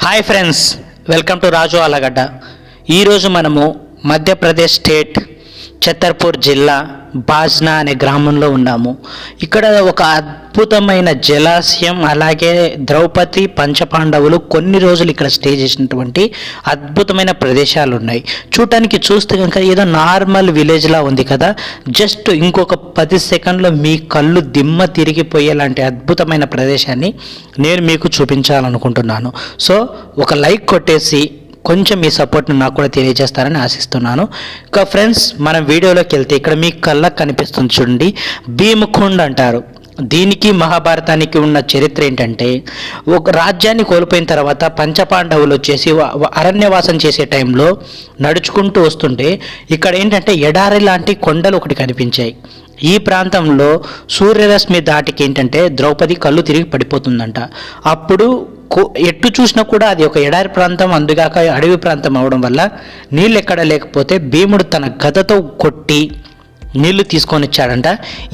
Hi friends welcome to Raju Alagadda ఈరోజు మనము Madhya Pradesh state Chhatarpur జిల్లా బాజ్నా అనే గ్రామంలో ఉన్నాము. ఇక్కడ ఒక అద్భుతమైన జలాశయం అలాగే ద్రౌపది పంచపాండవులు కొన్ని రోజులు ఇక్కడ స్టే చేసినటువంటి అద్భుతమైన ప్రదేశాలు ఉన్నాయి చూడటానికి చూస్తే కనుక ఏదో నార్మల్ విలేజ్లా ఉంది కదా. జస్ట్ ఇంకొక పది సెకండ్లో మీ కళ్ళు దిమ్మ తిరిగిపోయేలాంటి అద్భుతమైన ప్రదేశాన్ని నేను మీకు చూపించాలనుకుంటున్నాను. సో ఒక లైక్ కొట్టేసి కొంచెం మీ సపోర్ట్ని నాకు కూడా తెలియజేస్తారని ఆశిస్తున్నాను. ఇంకా ఫ్రెండ్స్ మనం వీడియోలోకి వెళ్తే ఇక్కడ మీ కళ్ళకు కనిపిస్తుంది చూడండి. భీమకుండ్ అంటారు. దీనికి మహాభారతానికి ఉన్న చరిత్ర ఏంటంటే ఒక రాజ్యాన్ని కోల్పోయిన తర్వాత పంచపాండవులు వచ్చేసి అరణ్యవాసం చేసే టైంలో నడుచుకుంటూ వస్తుంటే ఇక్కడ ఏంటంటే ఎడారి లాంటి కొండలు ఒకటి కనిపించాయి. ఈ ప్రాంతంలో సూర్యరశ్మి దాటికి ఏంటంటే ద్రౌపది కళ్ళు తిరిగి పడిపోతుందంట. అప్పుడు ఎటు చూసినా కూడా అది ఒక ఎడారి ప్రాంతం అందుగాక అడవి ప్రాంతం అవడం వల్ల నీళ్ళు ఎక్కడ లేకపోతే భీముడు తన గదతో కొట్టి నీళ్ళు తీసుకొని వచ్చాడంట.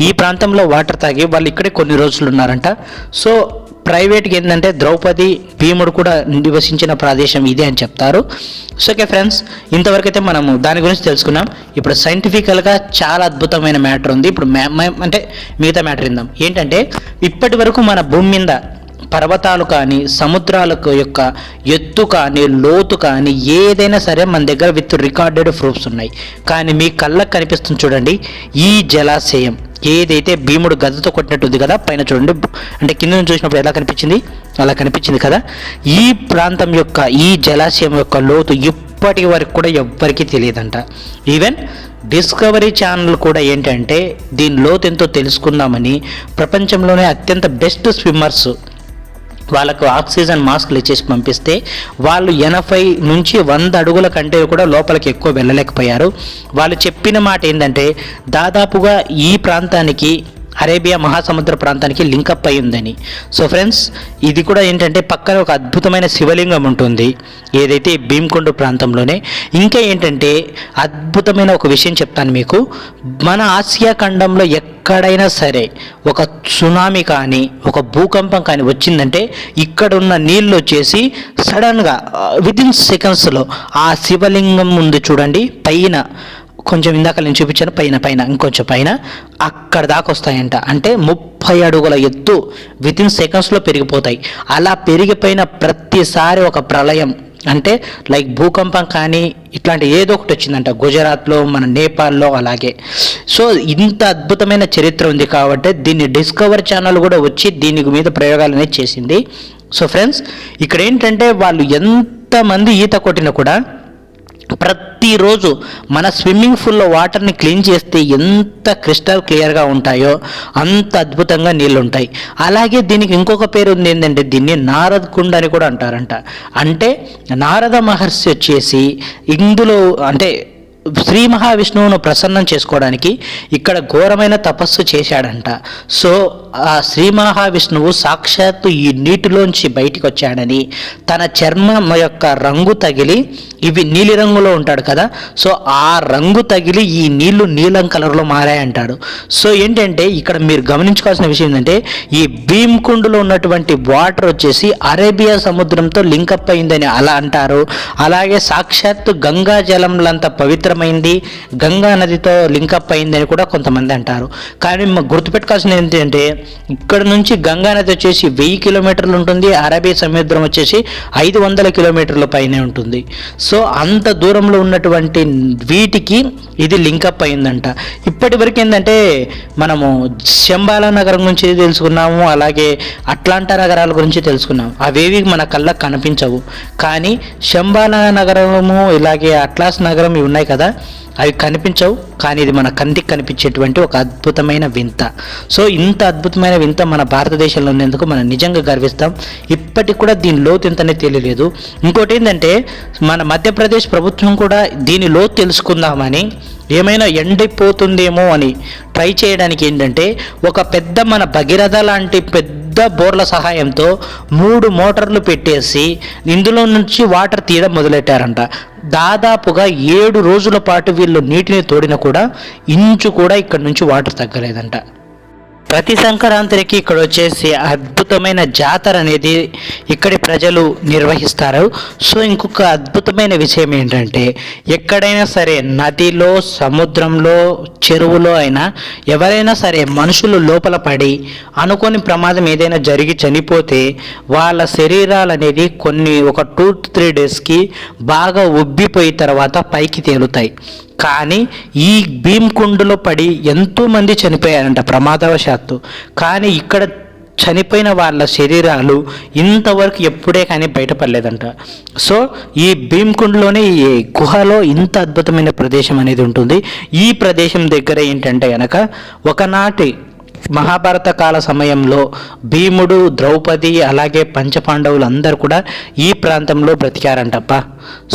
ఈ ప్రాంతంలో వాటర్ తాగి వాళ్ళు ఇక్కడే కొన్ని రోజులు ఉన్నారంట. సో ప్రైవేట్గా ఏంటంటే ద్రౌపది భీముడు కూడా నివసించిన ప్రదేశం ఇదే అని చెప్తారు. సో ఓకే ఫ్రెండ్స్ ఇంతవరకు అయితే మనము దాని గురించి తెలుసుకున్నాం. ఇప్పుడు సైంటిఫికల్గా చాలా అద్భుతమైన మ్యాటర్ ఉంది. ఇప్పుడు మ్యా- అంటే మిగతా మ్యాటర్ ఇందాం ఏంటంటే ఇప్పటి వరకు మన భూమి మీద పర్వతాలు కానీ సముద్రాలకు యొక్క ఎత్తు కానీ లోతు కానీ ఏదైనా సరే మన దగ్గర విత్ రికార్డెడ్ ప్రూఫ్స్ ఉన్నాయి. కానీ మీ కళ్ళకు కనిపిస్తుంది చూడండి ఈ జలాశయం ఏదైతే భీముడు గదతో కొట్టినట్టు ఉంది కదా పైన చూడండి అంటే కింద నుంచి చూసినప్పుడు ఎలా కనిపించింది? అలా కనిపించింది కదా. ఈ ప్రాంతం యొక్క ఈ జలాశయం యొక్క లోతు ఇప్పటి వరకు కూడా ఎవ్వరికీ తెలియదంట. ఈవెన్ డిస్కవరీ ఛానల్ కూడా ఏంటంటే దీని లోతు ఎంతో తెలుసుకుందామని ప్రపంచంలోనే అత్యంత బెస్ట్ స్విమ్మర్స్ వాళ్ళకు ఆక్సిజన్ మాస్క్లు ఇచ్చేసి పంపిస్తే వాళ్ళు ఎనభై నుంచి వంద అడుగుల కంటే కూడా లోపలికి ఎక్కువ వెళ్ళలేకపోయారు. వాళ్ళు చెప్పిన మాట ఏంటంటే దాదాపుగా ఈ ప్రాంతానికి అరేబియా మహాసముద్ర ప్రాంతానికి లింకప్ అయి ఉందని. సో ఫ్రెండ్స్ ఇది కూడా ఏంటంటే పక్కన ఒక అద్భుతమైన శివలింగం ఉంటుంది ఏదైతే ఈ భీమ్కొండ ప్రాంతంలోనే. ఇంకా ఏంటంటే అద్భుతమైన ఒక విషయం చెప్తాను మీకు. మన ఆసియా ఖండంలో ఎక్కడైనా సరే ఒక సునామీ కానీ ఒక భూకంపం కానీ వచ్చిందంటే ఇక్కడ ఉన్న నీళ్ళు వచ్చేసి సడన్గా విదిన్ సెకండ్స్లో ఆ శివలింగం ముందు చూడండి పైన కొంచెం ఇందాక నేను చూపించాను పైన పైన ఇంకొంచెం పైన అక్కడ దాకా వస్తాయంట. అంటే ముప్పై అడుగుల ఎత్తు వితిన్ సెకండ్స్లో పెరిగిపోతాయి. అలా పెరిగిపోయిన ప్రతిసారి ఒక ప్రళయం. అంటే లైక్ భూకంపం కానీ ఇట్లాంటి ఏదో ఒకటి వచ్చిందంట. గుజరాత్లో మన నేపాల్లో అలాగే. సో ఇంత అద్భుతమైన చరిత్ర ఉంది కాబట్టి దీన్ని డిస్కవర్ ఛానల్ కూడా వచ్చి దీని మీద ప్రయోగాలు అనేది చేసింది. సో ఫ్రెండ్స్ ఇక్కడ ఏంటంటే వాళ్ళు ఎంతమంది ఈత కొట్టినా కూడా ప్రతిరోజు మన స్విమ్మింగ్ పూల్లో వాటర్ని క్లీన్ చేస్తే ఎంత క్రిస్టల్ క్లియర్గా ఉంటాయో అంత అద్భుతంగా నీళ్ళు ఉంటాయి అలాగే దీనికి ఇంకొక పేరు ఉంది ఏంటంటే దీన్ని నారద్ కుండ అని కూడా అంటారంట. అంటే నారద మహర్షి వచ్చేసి ఇందులో అంటే శ్రీ మహావిష్ణువును ప్రసన్నం చేసుకోవడానికి ఇక్కడ ఘోరమైన తపస్సు చేశాడంట. సో ఆ శ్రీ మహావిష్ణువు సాక్షాత్తు ఈ నీటిలోంచి బయటికి వచ్చాడని తన చర్మం యొక్క రంగు తగిలి ఇవి నీలిరంగులో ఉంటాడు కదా సో ఆ రంగు తగిలి ఈ నీళ్ళు నీలం కలర్లో మారాయంటాడు. సో ఏంటంటే ఇక్కడ మీరు గమనించుకోవాల్సిన విషయం ఏంటంటే ఈ భీమ్కుండులో ఉన్నటువంటి వాటర్ వచ్చేసి అరేబియా సముద్రంతో లింకప్ అయిందని అలా అంటారు. అలాగే సాక్షాత్తు గంగా జలంలంత పవిత్రమైంది గంగా నదితో లింకప్ అయిందని కూడా కొంతమంది అంటారు. కానీ గుర్తుపెట్టుకోవాల్సింది ఏంటంటే ఇక్కడ నుంచి గంగా నది వచ్చేసి వెయ్యి కిలోమీటర్లు ఉంటుంది. అరబీ సముద్రం వచ్చేసి ఐదు వందల కిలోమీటర్ల పైనే ఉంటుంది. సో అంత దూరంలో ఉన్నటువంటి వీటికి ఇది లింకప్ అయిందంట. ఇప్పటి వరకు ఏంటంటే మనము శంబాలా నగరం గురించి తెలుసుకున్నాము. అలాగే అట్లాంటా నగరాల గురించి తెలుసుకున్నాము. అవేవి మన కళ్ళకు కనిపించవు. కానీ శంబాలా నగరము ఇలాగే అట్లాస్ నగరం ఇవి ఉన్నాయి కదా. అవి కనిపించవు కానీ ఇది మన కంటికి కనిపించేటువంటి ఒక అద్భుతమైన వింత. సో ఇంత అద్భుతమైన వింత మన భారతదేశంలో ఉన్నందుకు మనం నిజంగా గర్విస్తాం. ఇప్పటికి కూడా దీని లోతు ఎంతనే తెలియలేదు. ఇంకోటి ఏంటంటే మన మధ్యప్రదేశ్ ప్రభుత్వం కూడా దీని లోతు తెలుసుకుందామని ఏమైనా ఎండిపోతుందేమో అని ట్రై చేయడానికి ఏంటంటే ఒక పెద్ద మన భగీరథ లాంటి పెద్ద పెద్ద బోర్ల సహాయంతో మూడు మోటార్లు పెట్టేసి ఇందులో నుంచి వాటర్ తీయడం మొదలెట్టారంట. దాదాపుగా ఏడు రోజుల పాటు వీళ్ళు నీటిని తోడినా కూడా ఇంచు కూడా ఇక్కడ నుంచి వాటర్ తగ్గలేదంట. ప్రతి సంక్రాంతికి ఇక్కడ వచ్చేసి అద్భుతమైన జాతర అనేది ఇక్కడి ప్రజలు నిర్వహిస్తారు. సో ఇంకొక అద్భుతమైన విషయం ఏంటంటే ఎక్కడైనా సరే నదిలో సముద్రంలో చెరువులో అయినా ఎవరైనా సరే మనుషులు లోపల పడి అనుకోని ప్రమాదం ఏదైనా జరిగి చనిపోతే వాళ్ళ శరీరాలు అనేది కొన్ని ఒక టూ త్రీ డేస్కి బాగా ఉబ్బిపోయి తర్వాత పైకి తేలుతాయి. కానీ ఈ భీమ్ కుండలో పడి ఎంతోమంది చనిపోయారంట ప్రమాదవశాత్తు. కానీ ఇక్కడ చనిపోయిన వాళ్ళ శరీరాలు ఇంతవరకు ఎప్పుడే కానీ బయటపడలేదంట. సో ఈ భీమ్కుండ్లోనే ఈ గుహలో ఇంత అద్భుతమైన ప్రదేశం అనేది ఉంటుంది. ఈ ప్రదేశం దగ్గర ఏంటంటే కనుక ఒకనాటి మహాభారత కాల సమయంలో భీముడు ద్రౌపది అలాగే పంచపాండవులు అందరూ కూడా ఈ ప్రాంతంలో బ్రతికారంటప్ప.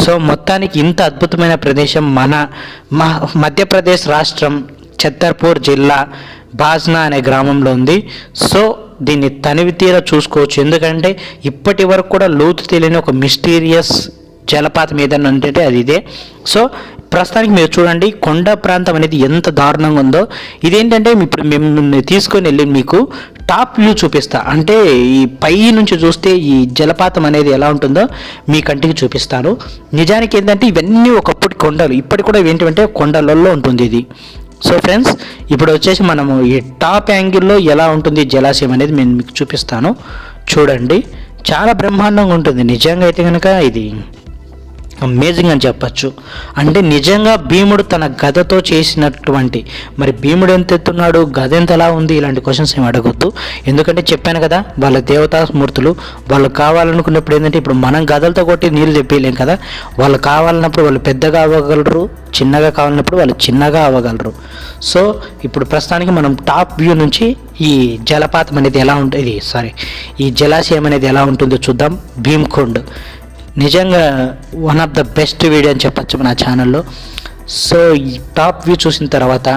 సో మొత్తానికి ఇంత అద్భుతమైన ప్రదేశం మన మధ్యప్రదేశ్ రాష్ట్రం ఛత్తర్పూర్ జిల్లా బాజ్నా అనే గ్రామంలో ఉంది. సో దీన్ని తనివి తీర చూసుకోవచ్చు. ఎందుకంటే ఇప్పటి వరకు కూడా లోతు తెలియని ఒక మిస్టీరియస్ జలపాతం ఏదైనా ఉంటే అది ఇదే. సో ప్రస్తుతానికి మీరు చూడండి కొండ ప్రాంతం అనేది ఎంత దారుణంగా ఉందో. ఇదేంటంటే ఇప్పుడు మేము తీసుకొని వెళ్ళి మీకు టాప్ వ్యూ చూపిస్తా. అంటే ఈ పై నుంచి చూస్తే ఈ జలపాతం అనేది ఎలా ఉంటుందో మీ కంటికి చూపిస్తాను. నిజానికి ఏంటంటే ఇవన్నీ ఒకప్పుడు కొండలు. ఇప్పటి కూడా ఏంటంటే కొండలలో ఉంటుంది ఇది. సో ఫ్రెండ్స్ ఇప్పుడు వచ్చేసి మనము ఈ టాప్ యాంగిల్లో ఎలా ఉంటుంది జలాశయం అనేది నేను మీకు చూపిస్తాను. చూడండి. చాలా బ్రహ్మాండంగా ఉంటుంది. నిజంగా అయితే కనుక ఇది అమేజింగ్ అని చెప్పచ్చు. అంటే నిజంగా భీముడు తన గదతో చేసినటువంటి మరి భీముడు ఎంత ఎత్తున్నాడు గద ఎంత ఎలా ఉంది ఇలాంటి క్వశ్చన్స్ ఏమి అడగొద్దు. ఎందుకంటే చెప్పాను కదా వాళ్ళ దేవతా స్మూర్తులు వాళ్ళు కావాలనుకున్నప్పుడు ఏంటంటే ఇప్పుడు మనం గదలతో కొట్టి నీళ్ళు తెప్పిలేం కదా. వాళ్ళు కావాలన్నప్పుడు వాళ్ళు పెద్దగా అవ్వగలరు చిన్నగా కావాలన్నప్పుడు వాళ్ళు చిన్నగా అవ్వగలరు. సో ఇప్పుడు ప్రస్తుతానికి మనం టాప్ వ్యూ నుంచి ఈ జలపాతం అనేది ఎలా ఉంటుంది సారీ ఈ జలాశయం అనేది ఎలా ఉంటుందో చూద్దాం. భీమ్కొండ్. నిజంగా one of the best video అని చెప్పచ్చు మన ఛానల్లో సో ఈ టాప్ వ్యూ చూసిన తర్వాత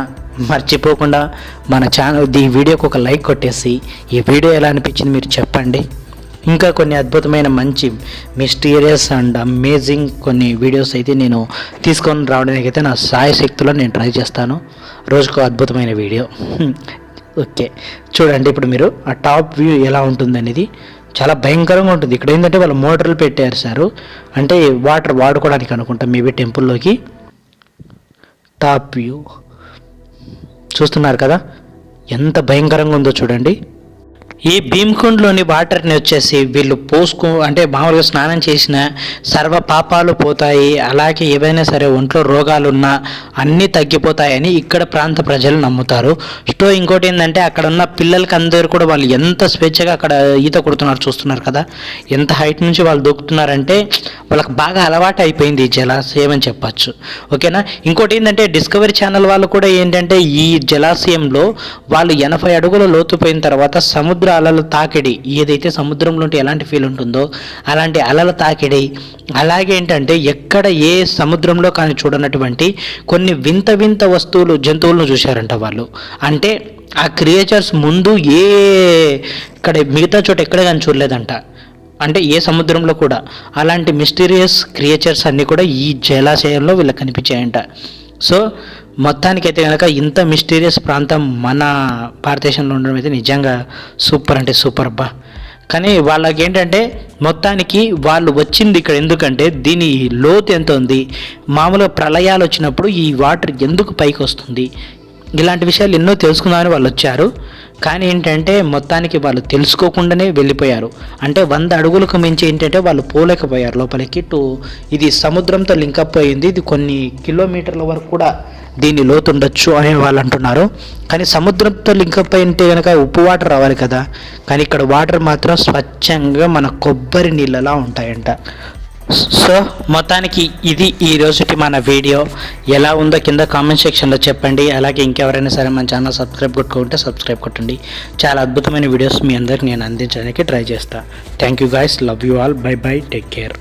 మర్చిపోకుండా మన ఛానల్ ఈ వీడియోకి ఒక లైక్ కొట్టేసి ఈ వీడియో ఎలా అనిపించింది మీరు చెప్పండి. ఇంకా కొన్ని అద్భుతమైన మంచి మిస్టీరియస్ అండ్ అమేజింగ్ కొన్ని వీడియోస్ అయితే నేను తీసుకొని రావడానికి అయితే నా సాయశక్తిలో నేను ట్రై చేస్తాను. రోజుకు అద్భుతమైన వీడియో ఓకే hmm. చూడండి ఇప్పుడు మీరు ఆ టాప్ వ్యూ ఎలా ఉంటుంది అనేది చాలా భయంకరంగా ఉంటుంది. ఇక్కడ ఏంటంటే వాళ్ళు మోటార్లు పెట్టారు సారు. అంటే వాటర్ వాడుకోవడానికి అనుకుంటాం మేబీ టెంపుల్లోకి. టాప్ వ్యూ చూస్తున్నారు కదా? ఎంత భయంకరంగా ఉందో చూడండి. ఈ భీమ్కుండ్లోని వాటర్ని వచ్చేసి వీళ్ళు పోసుకు అంటే మామూలుగా స్నానం చేసిన సర్వ పాపాలు పోతాయి అలాగే ఏవైనా సరే ఒంట్లో రోగాలు ఉన్నా అన్నీ తగ్గిపోతాయని ఇక్కడ ప్రాంత ప్రజలు నమ్ముతారు. సో ఇంకోటి ఏంటంటే అక్కడ ఉన్న పిల్లలకి అందరూ కూడా వాళ్ళు ఎంత స్వేచ్ఛగా అక్కడ ఈత కొడుతున్నారు చూస్తున్నారు కదా. ఎంత హైట్ నుంచి వాళ్ళు దూకుతున్నారంటే వాళ్ళకి బాగా అలవాటు అయిపోయింది ఈ జలాశయం అని చెప్పచ్చు. ఓకేనా? ఇంకోటి ఏంటంటే డిస్కవరీ ఛానల్ వాళ్ళు కూడా ఏంటంటే ఈ జలాశయంలో వాళ్ళు ఎనభై అడుగుల లోతుపోయిన తర్వాత సముద్ర అలల తాకిడి ఏదైతే సముద్రంలో ఉంటే ఎలాంటి ఫీల్ ఉంటుందో అలాంటి అలల తాకిడి. అలాగే ఏంటంటే ఎక్కడ ఏ సముద్రంలో కానీ చూడనటువంటి కొన్ని వింత వింత వస్తువులు జంతువులను చూశారంట వాళ్ళు. అంటే ఆ క్రియేచర్స్ ముందు ఏ ఇక్కడ మిగతా చోట ఎక్కడ కానీ చూడలేదంట. అంటే ఏ సముద్రంలో కూడా. అలాంటి మిస్టీరియస్ క్రియేచర్స్ అన్నీ కూడా ఈ జలాశయంలో వీళ్ళకి కనిపించాయంట. సో మొత్తానికైతే కనుక ఇంత మిస్టీరియస్ ప్రాంతం మన భారతదేశంలో ఉండడం అయితే నిజంగా సూపర్ అంటే సూపర్ అబ్బా. కానీ వాళ్ళకి ఏంటంటే మొత్తానికి వాళ్ళు వచ్చింది ఇక్కడ ఎందుకంటే దీని లోతు ఎంత ఉంది? మామూలుగా ప్రళయాలు వచ్చినప్పుడు ఈ వాటర్ ఎందుకు పైకి వస్తుంది? ఇలాంటి విషయాలు ఎన్నో తెలుసుకుందామని వాళ్ళు వచ్చారు. కానీ ఏంటంటే మొత్తానికి వాళ్ళు తెలుసుకోకుండానే వెళ్ళిపోయారు. అంటే వంద అడుగులకు మించి ఏంటంటే వాళ్ళు పోలేకపోయారు లోపలికి. టు ఇది సముద్రంతో లింకప్ అయింది. ఇది కొన్ని కిలోమీటర్ల వరకు కూడా దీన్ని లోతుండొచ్చు అని వాళ్ళు అంటున్నారు. కానీ సముద్రంతో లింకప్ అయితే కనుక ఉప్పు వాటర్ రావాలి కదా. కానీ ఇక్కడ వాటర్ మాత్రం స్వచ్ఛంగా మన కొబ్బరి నీళ్ళలా ఉంటాయంట. సో మొత్తానికి ఇది ఈ రోజుటి మన వీడియో. ఎలా ఉందో కింద కామెంట్ సెక్షన్లో చెప్పండి. అలాగే ఇంకెవరైనా సరే మన ఛానల్ సబ్స్క్రైబ్ కొట్టుకుంటే సబ్స్క్రైబ్ కొట్టండి. చాలా అద్భుతమైన వీడియోస్ మీ అందరికి నేను అందించడానికి ట్రై చేస్తాను thank you guys love you all bye bye take care